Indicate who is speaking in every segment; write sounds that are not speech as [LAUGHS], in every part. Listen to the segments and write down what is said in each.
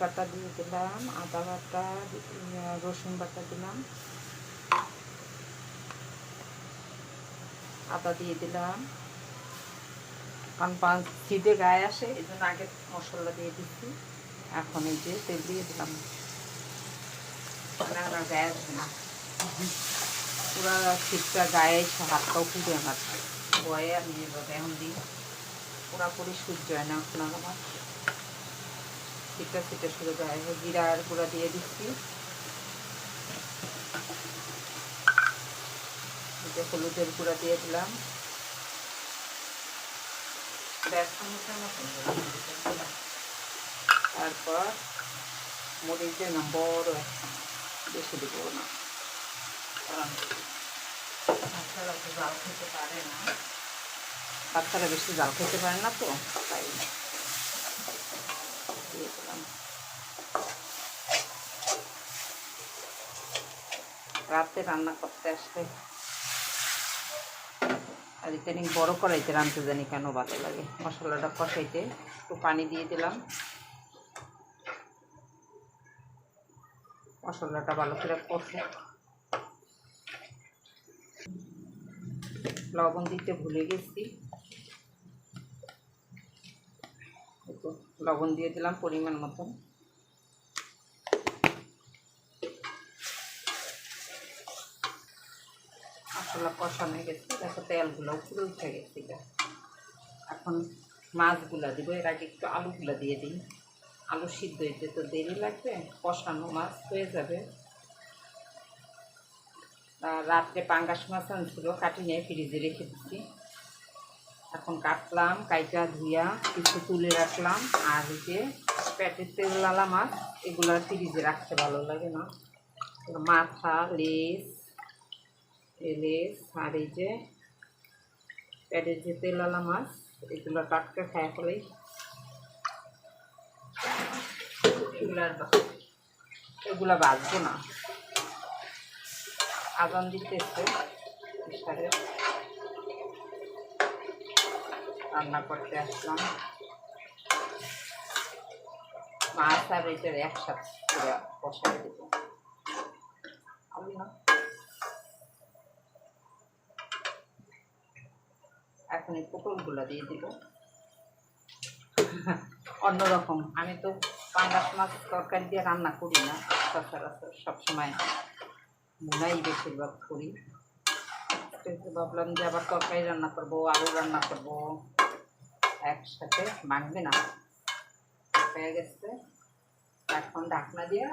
Speaker 1: বাটা দিয়ে দিলাম, আদা বাটা, রসুন বাটা দিলাম। আদা দিয়ে দিলাম। কারণ পাঁচ সিটে গায়ে আসে, এই জন্য আগে মশলা দিয়ে দিচ্ছি। এখন এই যে তেল দিয়ে দিলাম। না না গায়ে আসবে না। পুরা শীতটা গায়ে এসে হাতটাও পুড়ে আমার বয়ে আমি এখন দিই। পুরাপুরি সূর্য হয় না এখন আমার। শীতটা শীতে শুরু গায়ে জিরার গুঁড়া দিয়ে দিচ্ছি। যে হলুদের গুঁড়া দিয়ে দিলাম। তারপর মরিচ দিলাম বড় বেশি দিব না। কারণ বাচ্চারা না। বেশি জাল খেতে পারে না তো, তাই দিয়ে দিলাম রাতে রান্না করতে আসলে আর ইদানিং বড় কড়াইতে রাঁধতে জানি কেন ভালো লাগে। মশলাটা কষাইতে একটু পানি দিয়ে দিলাম। মশলাটা ভালো করে কষে। লবণ দিতে ভুলে গেছি। লবণ দিয়ে দিলাম পরিমাণ মতন। মশলা কষানো হয়ে গেছে, দেখো তেলগুলো উপরে উঠে গেছে এখন মাছগুলা দিব, এর আগে একটু আলুগুলা দিয়ে দিই। আলু সিদ্ধ হইতে তো দেরি লাগবে, কষানো মাছ হয়ে যাবে। রাত্রে পাঙ্গাস মাছ আনছিল, কাটি নিয়ে ফ্রিজে রেখে দিচ্ছি এখন কাটলাম, কাইটা ধুইয়া কিছু তুলে রাখলাম। আর যে প্যাটের তেল লালা মাছ, এগুলো ফ্রিজে রাখতে ভালো লাগে না। মাথা লেস আর এই যে প্যাটের যে তেলালা মাছ, এগুলো টাটকা খায় ফেলেই এগুলার এগুলা বাঁচবো না। আজান দিতেছে ইশারে রান্না করতে আসলাম। মাছ আর এটার একসাথে বসাই দেব। আমি না এখন এই পটলগুলো দিয়ে দিব। অন্যরকম। আমি তো পাঙ্গাস মাছ তরকারি দিয়ে রান্না করি না, সচরাচর সবসময় মুনাই বেশিরভাগ করি। কিন্তু ভাবলাম যে আবার তরকারি রান্না করব, আলু রান্না করব, একসাথে মাখবে না। হয়ে গেছে। এখন ঢাকনা দিয়ে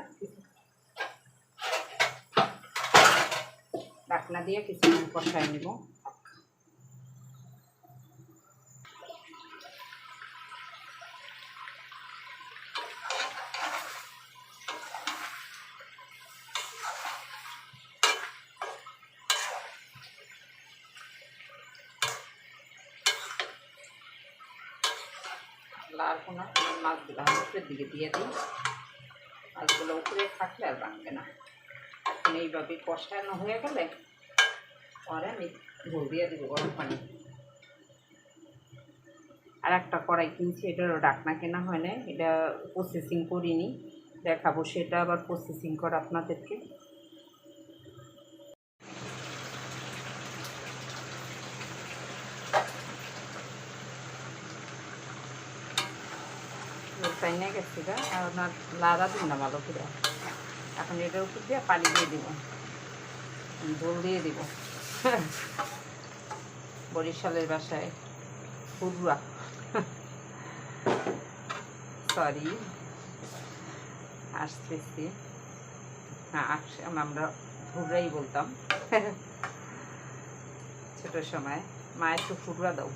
Speaker 1: ঢাকনা দিয়ে কিছুক্ষণ কষাই নিব। লাল কোনা মাছগুলো উপরের দিকে দিয়ে দিই। মাছগুলো উপরে থাকলে আর ভাঙবে না। এখন এইভাবে কষানো হয়ে গেলে পরে আমি ঝোল দিয়ে দেবো গরম পানি। আর একটা কড়াই কিনছি, এটারও ডাকনা কেনা হয় না এটা প্রসেসিং করিনি। দেখাবো, সেটা আবার প্রসেসিং করা আপনাদেরকে। তাই নিয়ে গেছি আর ওনার লাদা দিন না ভালো করে। এখন এটার উপর দিয়ে পানি দিয়ে দিব। ঝোল দিয়ে দিব। [LAUGHS] বরিশালের বাসায়। ফুরুয়া সরি [LAUGHS] আসতেছি। হ্যাঁ আমরা ফুররাই বলতাম। [LAUGHS] ছোট সময়। মায়ের তো ফুরুয়া দাও।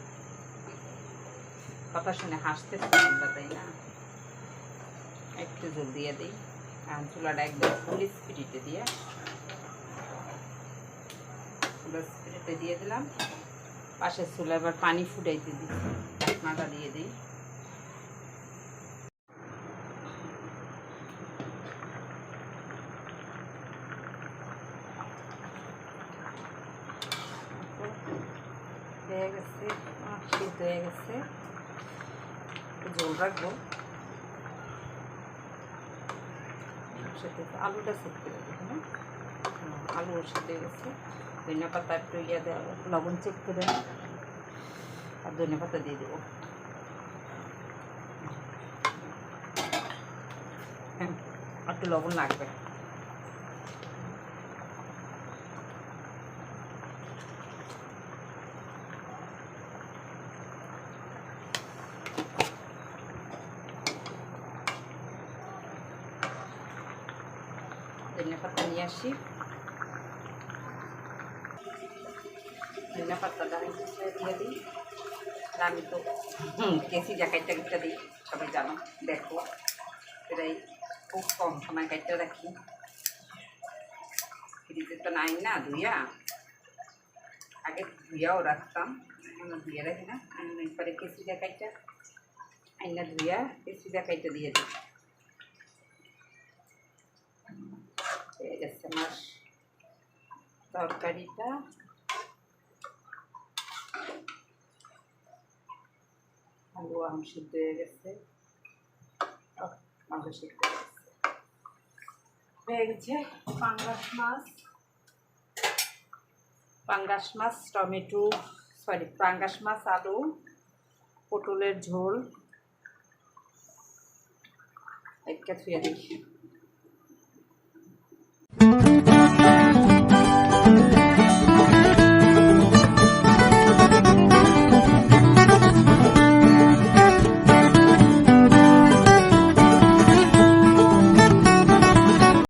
Speaker 1: কথা শুনে হাসতেছি আমরা, তাই না? একটু জল দিয়ে দিই। আর চুলাটা একদম ফুল স্পিরিটে দিয়ে। ফুল স্পিরিটে দিয়ে দিলাম। পাশের চুলা এবার পানি ফুটাইতে দিই। ঢাকনাটা দিয়ে দিই। হয়ে গেছে হয়ে গেছে। ঝোল রাখব। হয়েছে। আলুটা সেদ্ধ করে দেবো হ্যাঁ? আলু হয়ে গেছে। ধনিয়া পাতা একটু ইয়ে দেওয়া, লবণ চেক করে আর ধনিয়া পাতা দিয়ে দেবো। হ্যাঁ একটু লবণ লাগবে ধনিয়া পাতা নিয়ে আসি ধনিয়া পাতাটা দিয়ে দিই আমি তো কেসি জ্যাকেটটা একটা দিই সবাই জানো দেখো এটাই খুব কম সময় কাটতে রাখি ফ্রিজে তো নাই না ধুইয়া আগে ধুইয়াও রাখতাম এখন ধুয়ে রাখি না পরে কেসি জ্যাকেটটা আইনা ধুইয়া কেসি জ্যাকেটটা দিয়ে দিই হয়ে গেছে আমার তরকারিটা আলু আম সিদ্ধ হয়ে গেছে আলু সিদ্ধ হয়ে গেছে হয়ে গেছে পাঙ্গাস মাছ পাঙ্গাস মাছ টমেটো সরি পাঙ্গাস মাছ আলু পটলের ঝোল একটা থুয়ে দিই